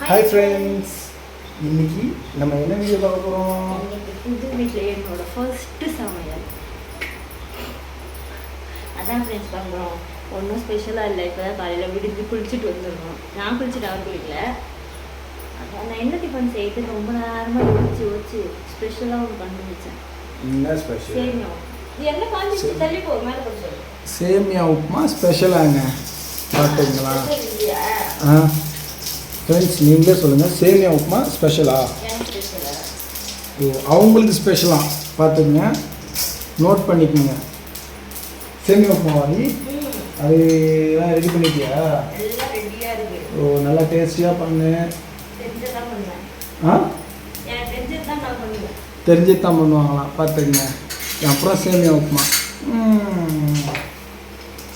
Hi friends இன்னைக்கு நம்ம என்ன வீடியோ பார்க்க போகிறோம் புது வீட்டில் என்னோட ஃபர்ஸ்ட்டு சமையல். அதான் ஃப்ரெண்ட்ஸ் பண்ணுறோம் ஒன்றும் ஸ்பெஷலாக இல்லை. இப்போ தான் காலையில் விடிஞ்சு குளிச்சுட்டு வந்துடணும் நான் குளிச்சுட்டு அவர் குளிக்கல. அதான் நான் என்ன டிஃபன் செய்யுது ரொம்ப நேரமாக யோசிச்சு யோசிச்சு ஸ்பெஷலாக ஒன்று பண்ணி வச்சேன் என்ன ஸ்பெஷல் போட்டு சேமியா உப்புமா ஸ்பெஷலாங்க பார்த்துங்களா ஆ. ஃப்ரெண்ட்ஸ் நீங்களே சொல்லுங்கள் சேமியா உப்புமா ஸ்பெஷலா ஓ அவங்களுக்கு ஸ்பெஷலாக பார்த்துக்குங்க. நோட் பண்ணிக்கோங்க. சேமியா உப்புமா வாங்கி ம் அது எல்லாம் ரெடி பண்ணிட்டியா? ஓ நல்லா டேஸ்டியாக பண்ணு. ஆ? தெரிஞ்சு தான் பண்ணுவாங்களாம் பார்த்துக்குங்க. அப்புறம் சேமியா உப்புமா.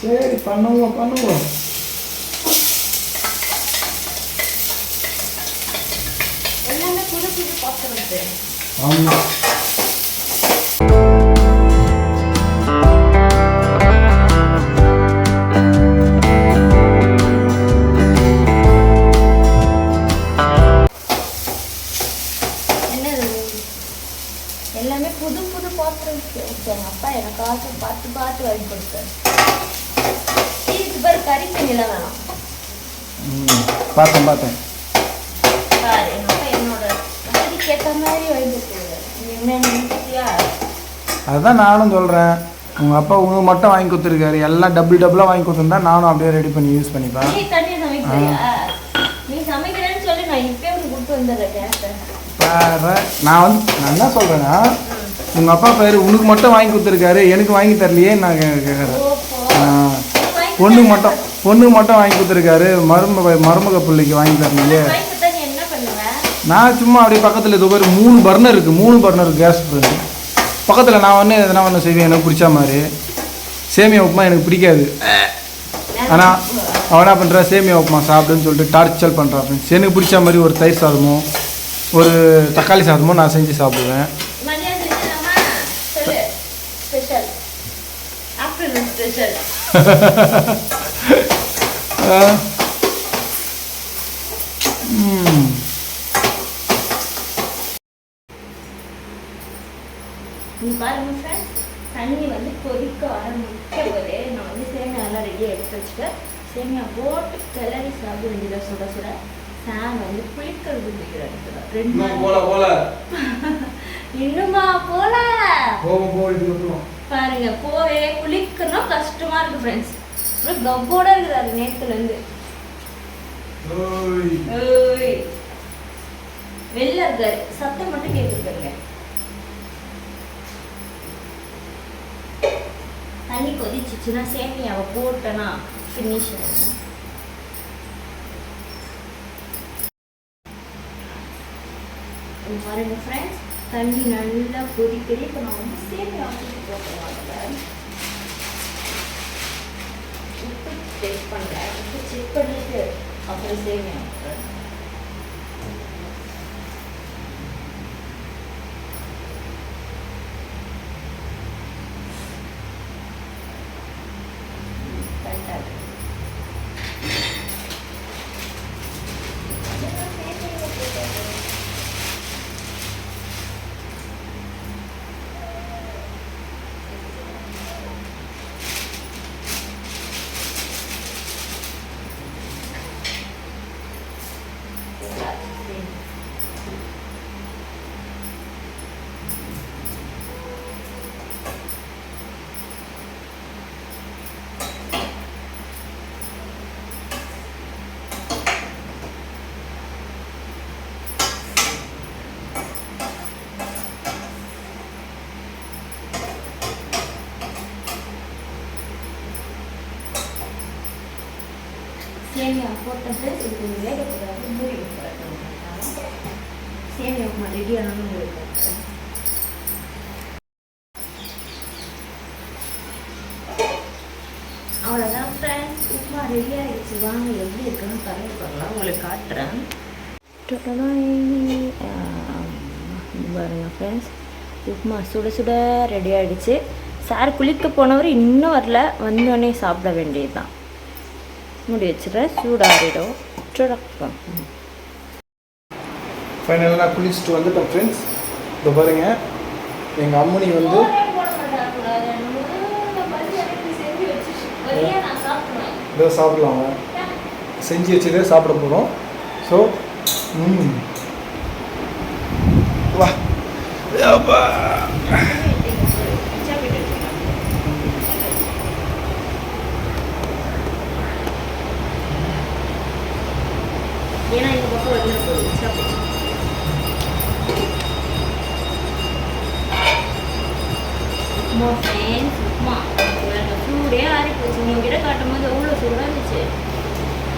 சரி பண்ணுவோம் பண்ணுவோம் எல்லாமே புது புது பாத்திரம் ஆமாம் எல்லாமே புது புது பாத்திரம் எங்கள் அப்பா எனக்காக பார்த்து பார்த்து வாங்கி கொடுத்தாரு. இதுக்கு பேர் கறி தண்ணிலாம் வேணாம். பார்த்தேன் பார்த்தேன் பாரு எங்கள் அப்பா என்னோட வசதிக்கு ஏற்ற மாதிரி வாங்கி கொடுத்துருவாரு நீ என்ன நினைச்சியா அதுதான் நானும் சொல்கிறேன் உங்கள் அப்பா உங்களுக்கு மட்டும் வாங்கி கொடுத்துருக்காரு. எல்லாம் டபுள் டபுளாக வாங்கி கொடுத்துருந்தா நானும் அப்படியே ரெடி பண்ணி யூஸ் பண்ணிப்பேன். பாரு நான் வந்து நான் என்ன சொல்கிறேன்னா உங்கள் அப்பா பேர் உனக்கு மட்டும் வாங்கி கொடுத்துருக்காரு. எனக்கு வாங்கி தரலையே நான் கேட்குறேன் பொண்ணுக்கு மட்டும் பொண்ணுக்கு மட்டும் வாங்கி கொடுத்துருக்காரு. மருமக மருமக பிள்ளைக்கு வாங்கி தரலையே வாங்கி கொடுத்தா நீ என்ன பண்ணுவேன் நான் சும்மா அப்படியே பக்கத்தில் இது ஒரு மூணு பர்னர் இருக்குது மூணு பர்னர் கேஸ் இருக்குது பக்கத்தில் நான் வந்து எதனா ஒன்று செய்வேன் எனக்கு பிடிச்ச மாதிரி. சேமியா உப்புமா எனக்கு பிடிக்காது. ஆனால் அவன் என்ன பண்ணுறா சேமியா உப்புமா சாப்பிடுன்னு சொல்லிட்டு டார்ச்சர் பண்ணுறான் ஃப்ரெண்ட்ஸ் எனக்கு பிடிச்ச மாதிரி ஒரு தயிர் சாதமோ ஒரு தக்காளி சாதமோ நான் செஞ்சு சாப்பிடுவேன். ஆ. ம். நீ பாருங்க ஃப்ரெண்ட்ஸ் தண்ணி வந்து கொதிக்க ஆரம்பிக்க போதே நான் வந்து சேமியா எல்லாம் ரெடியாக எடுத்து வச்சுட்டேன். சேமியா போட்டு கிளறி சாப்பிட வேண்டியதை சுட சுட சாம் வந்து பிடிக்கிறாரு ரெண்டு நாள் இன்னுமா போல? பாருங்க போவே குளிக்கணும் கஷ்டமா இருக்கு ஃப்ரெண்ட்ஸ் அப்புறம் கப்போட இருக்கிறாரு நேத்துல இருந்து. ஓய். வெளில இருக்காரு. சத்தம் மட்டும் கேட்டுருக்காருங்க தண்ணி கொதிச்சிச்சுன்னா சேமியாவை போட்டேன்னா ஃபினிஷ் பாருங்க ஃப்ரெண்ட்ஸ் தண்ணி நல்லா கொதிக்கிறே இப்போ நான் வந்து சேமியா போட்டு போட்டுருவாங்க உப்பு டேஸ்ட் பண்ணுறேன் உப்பு செக் பண்ணிட்டு அப்புறம் சேமியா சேமியா போட்ட இது கொஞ்சம் வேகக்கூடாது மூடி வைக்கிறேன் சேமியா உப்புமா ரெடி ஆனாலும் மூடி வைக்கிறேன் அவ்வளோதான் ஃப்ரெண்ட்ஸ் உப்புமா ரெடி ஆகிடுச்சு வாங்க எப்படி இருக்குன்னு கலந்து பார்க்கலாம் உங்களுக்கு காட்டுறேன். பாருங்க ஃப்ரெண்ட்ஸ் உப்புமா சுட சுட ரெடி ஆகிடுச்சு சார் குளிக்க போனவர் இன்னும் வரல. வந்தோடனே சாப்பிட வேண்டியது தான் மூடி வச்சுடுறேன் சூடாகிடும் சுடப்போம் ஃபைனலாக நான் குளிச்சுட்டு வந்துட்டேன் ஃப்ரெண்ட்ஸ் இப்போ பாருங்க. எங்கள் அம்மனி வந்து இதை சாப்பிடலாம் செஞ்சு வச்சதே சாப்பிட போகிறோம் ஸோ வா அப்பா. ஏன்னா உப்மா. ஃப்ரெண்ட்ஸ் பாருங்க, சூடே ஆறி போச்சு உங்ககிட்ட காட்டும் போது எவ்வளோ சூடாக இருந்துச்சு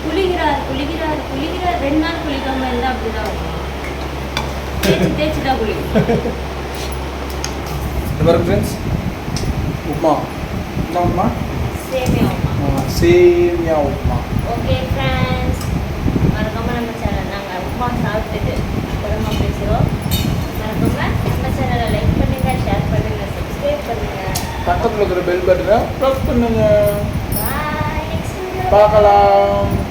குளிக்கிறார் குளிக்கிறார் குளிக்கிறார் ரெண்டு நாள் குளிக்காம இருந்தால் தேய்ச்சி தேய்ச்சி தான் குளிக்கும் ஃப்ரெண்ட்ஸ் என்ன சேமியா ஓகே ஃப்ரெண்ட்ஸ் நம்ம உப்மா சாப்பிட்டுட்டு அப்புறமா பேசுகிறோம் மறக்காம நம்ம சேனலை லைக் பண்ணுங்க ஷேர் பண்ணுங்க சப்ஸ்கிரைப் பண்ணுங்க. பக்கத்தில் இருக்கிற பெல் பட்டனை ப்ரெஸ் பண்ணுங்க. பாய் நெக்ஸ்ட் பார்க்கலாம்.